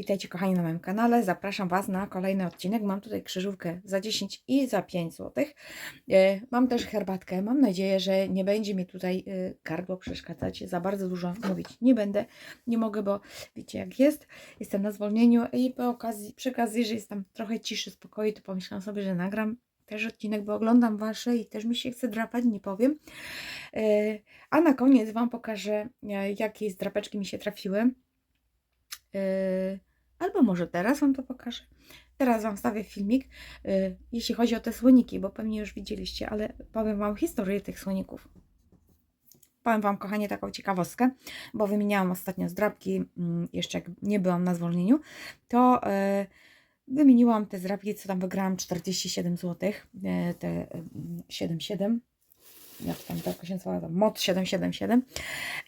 Witajcie kochani na moim kanale. Zapraszam Was na kolejny odcinek. Mam tutaj krzyżówkę za 10 i za 5 zł. Mam też herbatkę. Mam nadzieję, że nie będzie mi tutaj e, gardło przeszkadzać. Za bardzo dużo mówić nie będę. Nie mogę, bo wiecie jak jest. Jestem na zwolnieniu i po okazji, przy okazji, że jestem trochę ciszy, spokoju, to pomyślałam sobie, że nagram też odcinek, bo oglądam Wasze i też mi się chce drapać, nie powiem. E, A na koniec Wam pokażę, e, jakie drapeczki mi się trafiły. Yy, albo może teraz Wam to pokażę. Teraz Wam wstawię filmik, yy, jeśli chodzi o te słoniki, bo pewnie już widzieliście, ale powiem Wam historię tych słoników. Powiem Wam, kochanie, taką ciekawostkę, bo wymieniałam ostatnio zdrabki, mm, jeszcze jak nie byłam na zwolnieniu, to yy, wymieniłam te zdrabki, co tam wygrałam 47 zł, yy, te yy, 7,7 jak tam tak się nazywa, MOD 777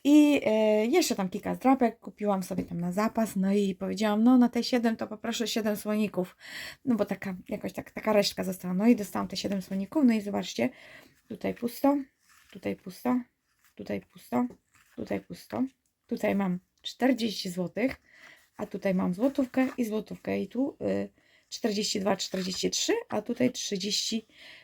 i e, jeszcze tam kilka zdrapek kupiłam sobie tam na zapas, no i powiedziałam, no na te 7 to poproszę 7 słoników, no bo taka, jakoś tak, taka resztka została, no i dostałam te 7 słoników, no i zobaczcie, tutaj pusto, tutaj pusto, tutaj pusto, tutaj pusto, tutaj mam 40 zł, a tutaj mam złotówkę i złotówkę. I tu y, 42, 43, a tutaj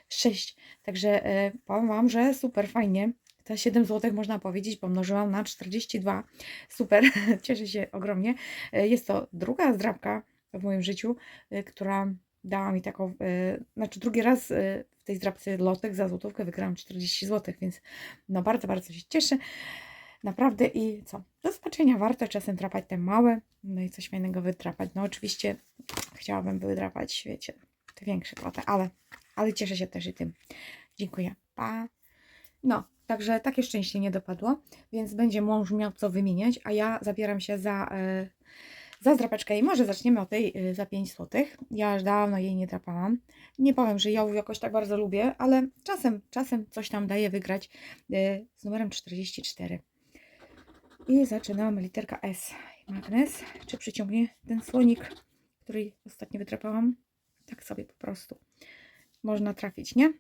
36. Także e, powiem Wam, że super fajnie. Te 7 zł można powiedzieć pomnożyłam na 42. Super, cieszę się ogromnie. E, Jest to druga zdrabka w moim życiu, e, która dała mi taką, znaczy drugi raz w tej zdrabce lotek za złotówkę wygrałam 40 zł, więc no bardzo, bardzo się cieszę. Naprawdę i co? Do zobaczenia warto czasem trapać te małe, no i coś fajnego wytrapać. No oczywiście chciałabym wydrapać, wiecie, te większe kwoty, ale, ale cieszę się też i tym. Dziękuję. Pa. No, także takie szczęście nie dopadło, więc będzie mąż miał co wymieniać, a ja zabieram się za, e, za zdrapeczkę i może zaczniemy od tej e, za 5 zł. Ja już dawno jej nie drapałam. Nie powiem, że ją jakoś tak bardzo lubię, ale czasem, czasem coś tam daje wygrać e, z numerem 44. I zaczynamy literka S. Magnes. Czy przyciągnie ten słonik, który ostatnio wytrapałam? Tak sobie po prostu. Można trafić, nie?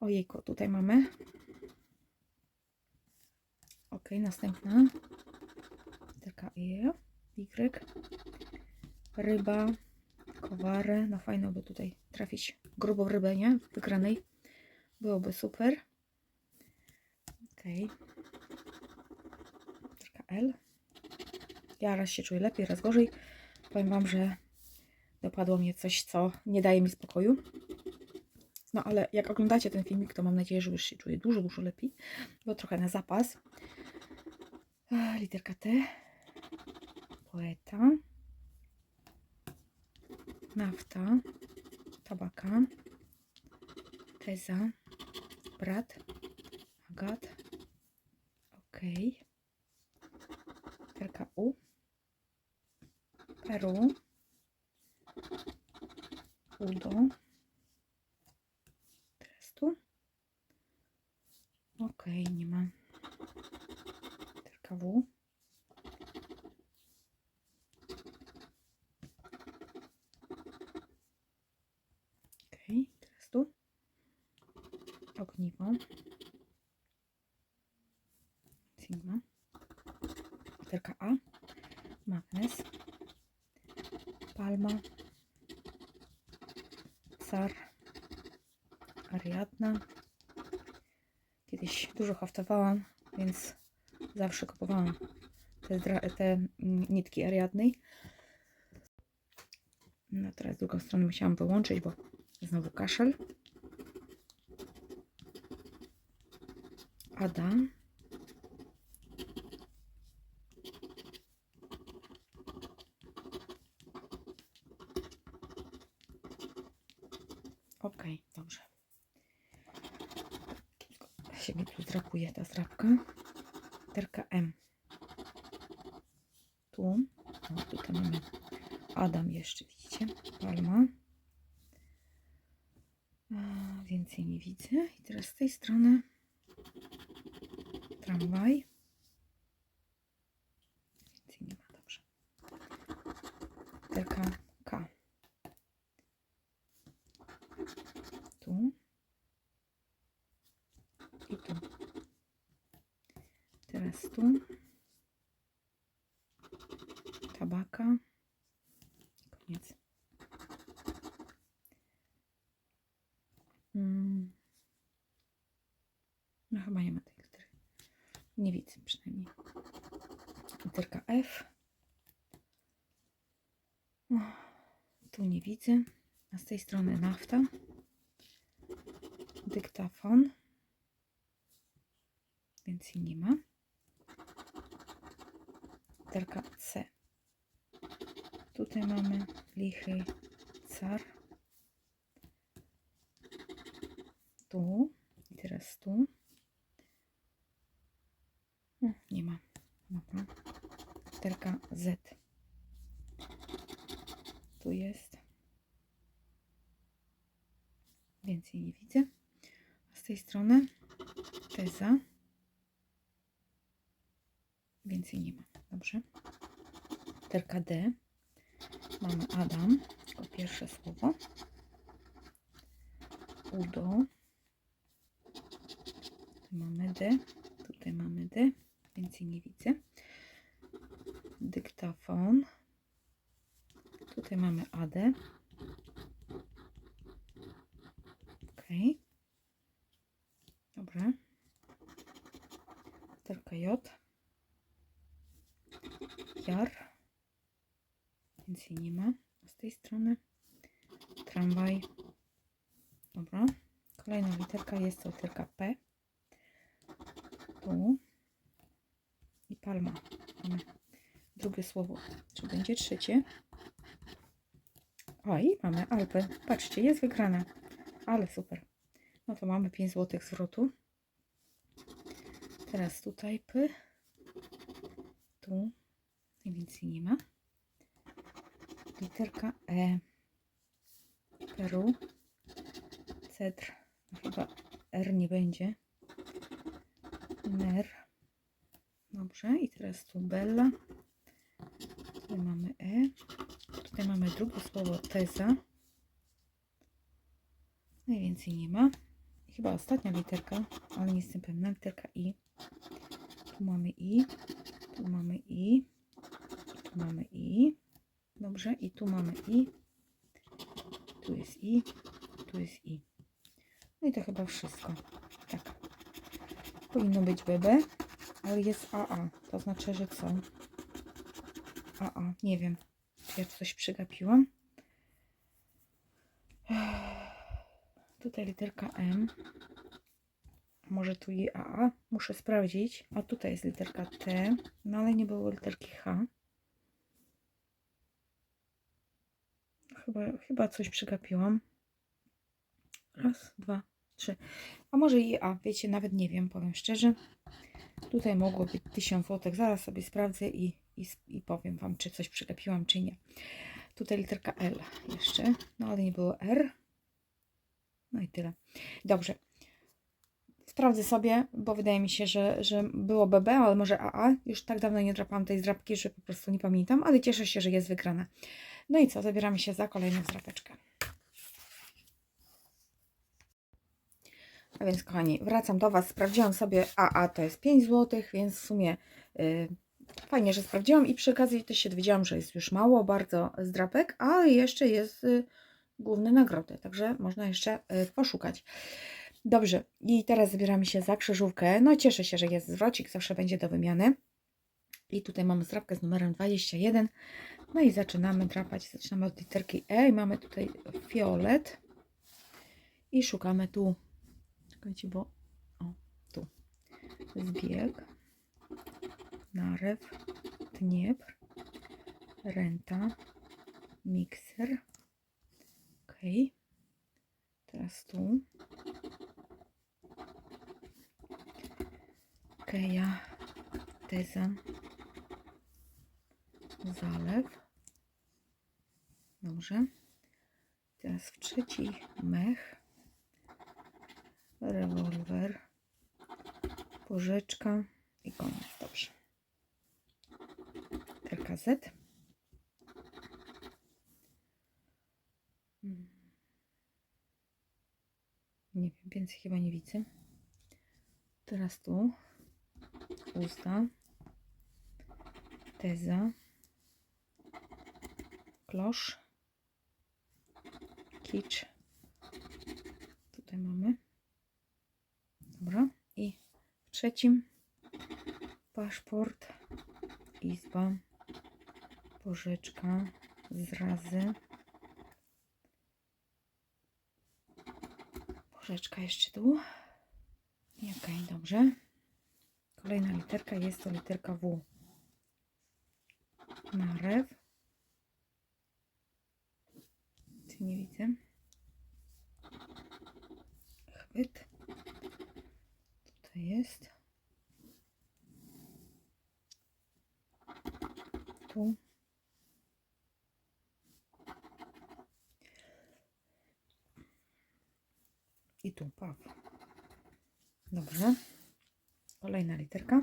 Ojejku, tutaj mamy. Ok, następna. Literka E. Y. Ryba. Kowary. No fajno by tutaj trafić grubą rybę, nie? Wygranej. Byłoby super. Okej. Literka L. Ja raz się czuję lepiej, raz gorzej. Powiem Wam, że dopadło mnie coś, co nie daje mi spokoju. No ale jak oglądacie ten filmik, to mam nadzieję, że już się czuję dużo, dużo lepiej, bo trochę na zapas. Literka T. Poeta. Nafta. Tabaka. Teza. Brat. Agat. Okej. Literka U. Peru. Udo. Teraz tu. Okej, nie ma. Literka W. Okej, teraz tu. Ogniwo. Sigma. Literka A. Magnes. Palma. Car. Ariadna. Kiedyś dużo haftowałam, więc zawsze kupowałam te, te mm, nitki Ariadnej. No teraz drugą stronę musiałam wyłączyć, bo znowu kaszel. Adam. Ok, dobrze. Się mi tu zdrapuje ta zdrapka. Literka M. Tu. O, tutaj mamy Adam jeszcze, widzicie? Palma. Więcej nie widzę. I teraz z tej strony tramwaj. Więcej nie ma, dobrze. Literka K. Tu. I tu. Teraz tu. tabaka. Koniec. Mm. No chyba nie ma tej litery. Nie widzę przynajmniej. Literka F. Tu nie widzę. A z tej strony nafta. Dyktafon. Więcej nie ma. Literka C. Tutaj mamy lichy car. Tu. I teraz tu. O, nie ma. Dobra. Literka Z. Tu jest. Więcej nie widzę. A z tej strony teza. Więcej nie ma. Dobrze. Literka D. Mamy Adam. Tylko pierwsze słowo. Udo. Tu mamy D. Tutaj mamy D. Więcej nie widzę. Dyktafon. Tutaj mamy AD. Ok. Dobra. Literka J. Jar. Więcej nie ma. A z tej strony tramwaj. Dobra. Kolejna literka jest to literka P. Tu. I palma. Mamy drugie słowo. Czy będzie trzecie? Oj, mamy Alpy. Patrzcie, jest wygrane. Ale super. No to mamy 5 zł zwrotu. Teraz tutaj P. Tu. I więcej nie ma. Literka E. Peru. Cetr. No chyba R nie będzie. Ner. Dobrze. I teraz tu Bella. Tutaj mamy E. Tutaj mamy drugie słowo teza. Najwięcej nie ma. Chyba ostatnia literka, ale nie jestem pewna. Literka I. Tu mamy I. Tu mamy I. Tu mamy I. Dobrze. I tu mamy I. Tu jest I. Tu jest I. No i to chyba wszystko. Tak. Powinno być BB, ale jest AA. To znaczy, że co? AA. Nie wiem. Czy ja coś przegapiłam? Tutaj literka M. A Może tu i AA? Muszę sprawdzić. A tutaj jest literka T. No ale nie było literki H. Chyba, chyba coś przegapiłam. Raz, dwa, trzy. A może i A. Wiecie, nawet nie wiem, powiem szczerze. Tutaj mogło być 1000 zł. Zaraz sobie sprawdzę i, i, i powiem Wam, czy coś przegapiłam, czy nie. Tutaj literka L jeszcze. No ale nie było R. No i tyle. Dobrze. Sprawdzę sobie, bo wydaje mi się, że, że było BB, ale może AA. Już tak dawno nie drapałam tej zdrapki, że po prostu nie pamiętam, ale cieszę się, że jest wygrana. No i co, zabieramy się za kolejną zdrapeczkę. A więc kochani, wracam do Was. Sprawdziłam sobie AA to jest 5 zł, więc w sumie y, fajnie, że sprawdziłam i przy okazji też się dowiedziałam, że jest już mało bardzo zdrapek, a jeszcze jest y, główne nagrody, także można jeszcze y, poszukać. Dobrze, i teraz zabieramy się za krzyżówkę. No cieszę się, że jest zwrocik, zawsze będzie do wymiany. I tutaj mamy zdrapkę z numerem 21. No i zaczynamy drapać. Zaczynamy od literki E i mamy tutaj fiolet. I szukamy tu. Czekajcie, bo... O, tu. Zbieg. Narew. Dniepr. Renta. Mikser. Ok. Teraz tu. Keja. Teza. Zalew. Dobrze. Teraz w trzeci mech. Rewolwer. Pożyczka. I koniec. Dobrze. Literka Z. Mm. Nie wiem, więcej chyba nie widzę. Teraz tu. Usta. Teza. klosz, kicz. Tutaj mamy. Dobra. I w trzecim paszport, izba, porzeczka, zrazy. Porzeczka jeszcze tu. Okej, dobrze. Kolejna literka jest to literka W. Narew. Tu nie widzę. Chwyt. Tutaj jest. Tu. I tu paw. Dobrze. Kolejna literka.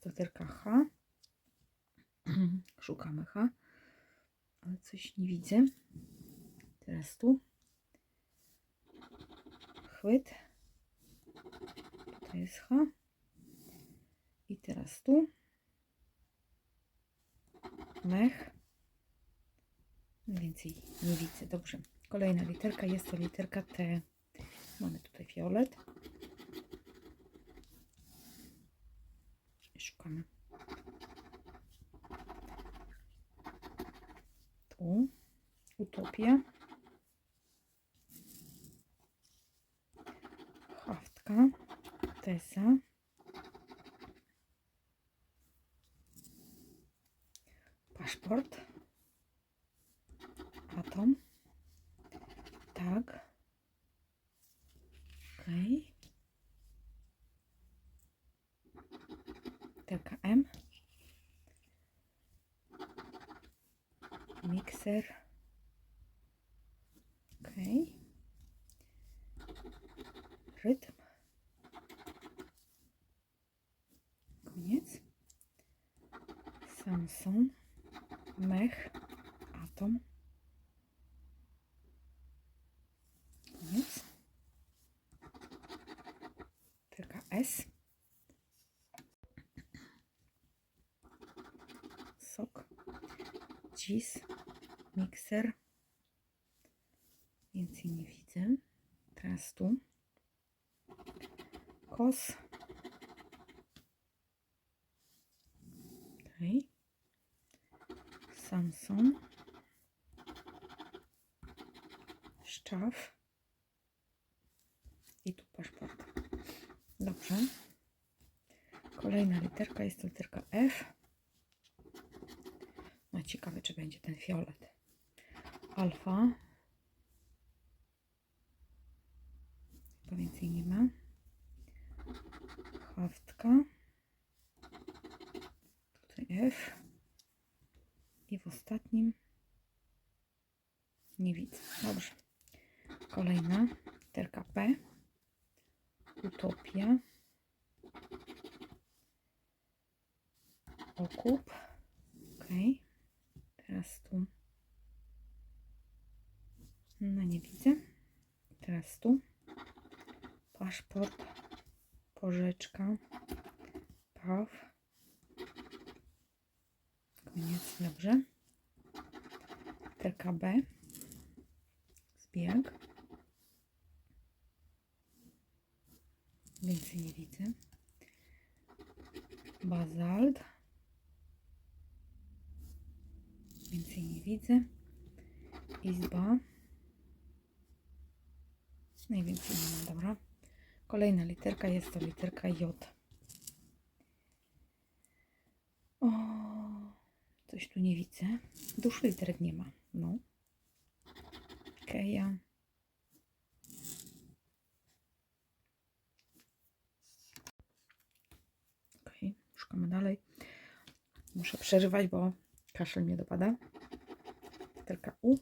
To literka H. Szukamy H. Ale coś nie widzę. Teraz tu. Chwyt. Tutaj jest H. I teraz tu. Mech. Więcej nie widzę. Dobrze. Kolejna literka jest to literka T. Mamy tutaj fiolet. I szukamy. Tu. Utopia. Haftka. Tesa. Paszport. Atom. Tak. Okej. Literka M. Mikser. Okej. Rytm. Koniec. Samson. Mech. Atom. Koniec. Literka S. Sok. Cis. Mikser. Więcej nie widzę. Teraz tu. Kos. Okej. Samson. Szczaw. I tu paszport. Dobrze. Kolejna literka jest to literka F. No ciekawe, czy będzie ten fiolet. Alfa. Chyba więcej nie ma. Haftka. Tutaj F. I w ostatnim nie widzę. Dobrze. Kolejna literka P. Utopia. Okup. Ok. Teraz tu. No nie widzę. Teraz tu. Paszport. Porzeczka. Paw. Dobrze. TKB. Zbieg. Więcej nie widzę. Bazalt. Więcej nie widzę. Izba. Najwięcej nie ma, dobra. Kolejna literka jest to literka J. O, coś tu nie widzę. Dusz literek nie ma. No. Keja. Okej, szukamy dalej. Muszę przerywać, bo kaszel mnie dopada. Literka U.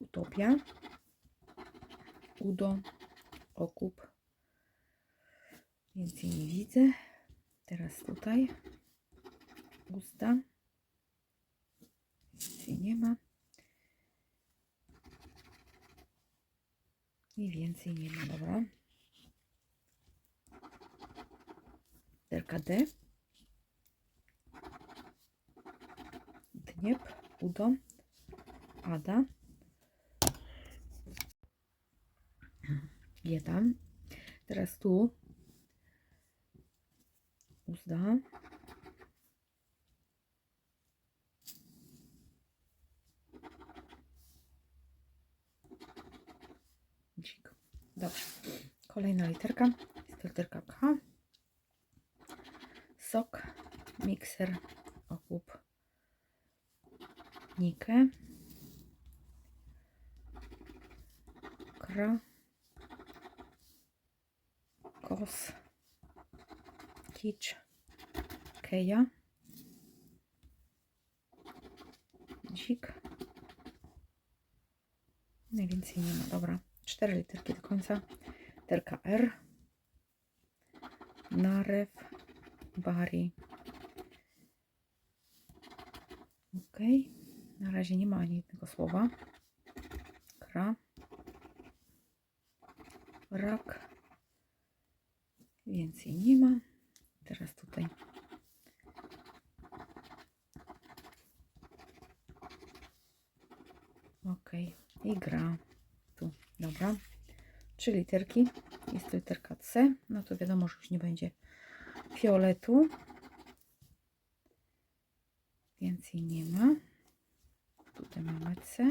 Utopia. Udo. Okup. Więcej nie widzę. Teraz tutaj. Usta. Więcej nie ma. I więcej nie ma, dobra. Literka D. Dniep. Udo, Ada, jeden. Teraz tu uzda. Dzik. Dobrze. Literka. Jest to literka K. Sok, mikser, okup, nikę, kra, kos, kicz, keja, dzik. Najwięcej nie ma. Dobra. Cztery literki do końca. Literka R. Narew. Bari. Ok. Na razie nie ma ani jednego słowa. Kra. Rak. Więcej nie ma. Teraz tutaj. Ok. I gra. Trzy literki. Jest literka C. No to wiadomo, że już nie będzie fioletu. Więcej nie ma. Tutaj mamy C.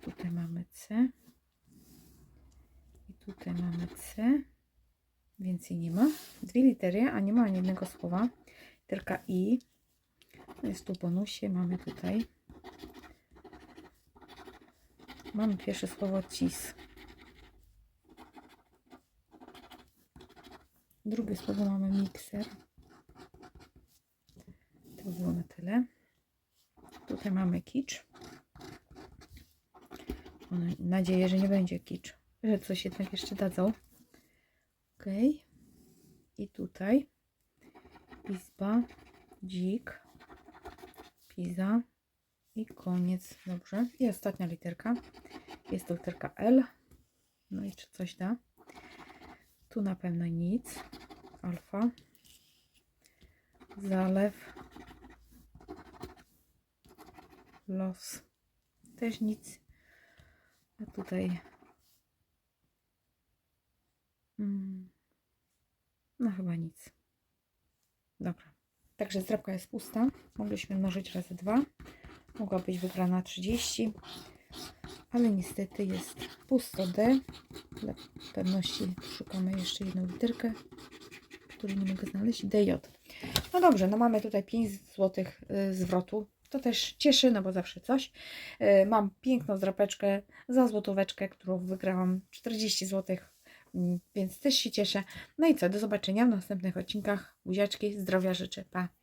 Tutaj mamy C. I tutaj mamy C. Więcej nie ma. Dwie litery, a nie ma ani jednego słowa. Literka I. Jest tu bonusie. Mamy tutaj. Mamy pierwsze słowo cis. Drugie słowo mamy mikser. To było na tyle. Tutaj mamy kicz. Mam nadzieję, że nie będzie kicz. Że coś jednak jeszcze dadzą. Ok. I tutaj pizba, dzik, pizza i koniec. Dobrze. I ostatnia literka. Jest to literka L. No i czy coś da? Tu na pewno nic. Alfa. Zalew. Los. Też nic. A tutaj. Mm. No chyba nic. Dobra. Także zdrabka jest pusta. Mogliśmy mnożyć razy dwa. Mogła być wygrana 30. Ale niestety jest pusto D. Dla pewności szukamy jeszcze jedną literkę, której nie mogę znaleźć. DJ. No dobrze, no mamy tutaj 5 zł zwrotu. To też cieszy, no bo zawsze coś. Y, Mam piękną zdrapeczkę za złotóweczkę, którą wygrałam 40 zł, mm, więc też się cieszę. No i co, do zobaczenia w następnych odcinkach. Buziaczki, zdrowia życzę, pa!